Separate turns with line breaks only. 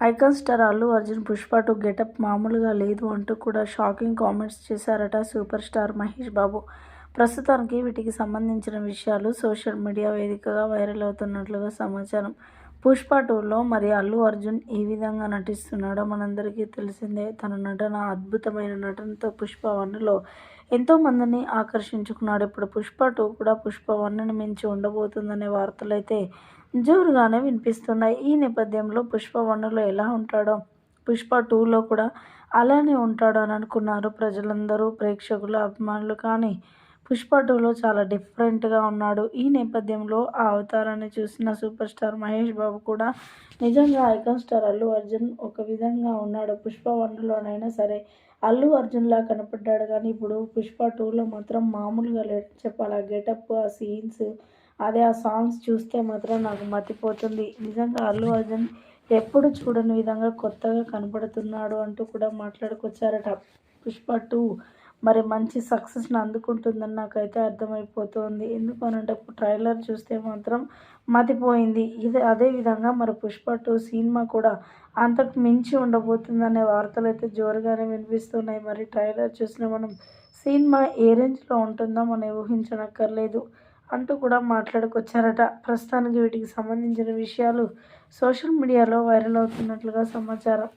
Icon star Allu Arjun Pushpa two getup మామూలుగా లేదు అంటూ కూడా షాకింగ్ కామెంట్స్ చేశారట సూపర్ స్టార్ మహేష్ బాబు. ప్రస్తుతానికి వీటికి సంబంధించిన విషయాలు సోషల్ మీడియా వేదికగా వైరల్ అవుతున్నట్లుగా సమాచారం. పుష్ప టూలో మరి అల్లు అర్జున్ ఏ విధంగా నటిస్తున్నాడో మనందరికీ తెలిసిందే. తన నటన అద్భుతమైన నటనతో పుష్ప వన్లో ఎంతో మందిని ఆకర్షించుకున్నాడు. ఇప్పుడు పుష్ప టూ కూడా పుష్ప వన్ను మించి ఉండబోతుందనే వార్తలైతే జోరుగానే వినిపిస్తున్నాయి. ఈ నేపథ్యంలో పుష్ప వన్లో ఎలా ఉంటాడో పుష్ప టూలో కూడా అలానే ఉంటాడు అని అనుకున్నారు ప్రజలందరూ. ప్రేక్షకులు అభిమానులు కానీ పుష్ప టూలో చాలా డిఫరెంట్గా ఉన్నాడు. ఈ నేపథ్యంలో ఆ అవతారాన్ని చూసిన సూపర్ స్టార్ మహేష్ బాబు కూడా నిజంగా ఐకాన్ స్టార్ అల్లు అర్జున్ ఒక విధంగా ఉన్నాడు. పుష్ప వన్లోనైనా సరే అల్లు అర్జున్లా కనపడ్డాడు కానీ ఇప్పుడు పుష్ప టూలో మాత్రం మామూలుగా లేడు చెప్పాలి ఆ గెటప్ ఆ సీన్స్ అదే ఆ సాంగ్స్ చూస్తే మాత్రం నాకు మతిపోతుంది. నిజంగా అల్లు అర్జున్ ఎప్పుడు చూడని విధంగా కొత్తగా కనపడుతున్నాడు అంటూ కూడా మాట్లాడుకొచ్చారట పుష్ప టూ. మరి మంచి సక్సెస్ని అందుకుంటుందని నాకైతే అర్థమైపోతుంది. ఎందుకనంటే ట్రైలర్ చూస్తే మాత్రం మతిపోయింది. ఇది అదేవిధంగా మరి పుష్ప టూ సినిమా కూడా అంతకు మించి ఉండబోతుందనే వార్తలు అయితే జోరుగానే వినిపిస్తున్నాయి. మరి ట్రైలర్ చూసిన మనం సినిమా ఏ రేంజ్లో ఉంటుందో మనం ఊహించనక్కర్లేదు అంటూ కూడా మాట్లాడుకొచ్చారట. ప్రస్తుతానికి వీటికి సంబంధించిన విషయాలు సోషల్ మీడియాలో వైరల్ అవుతున్నట్లుగా సమాచారం.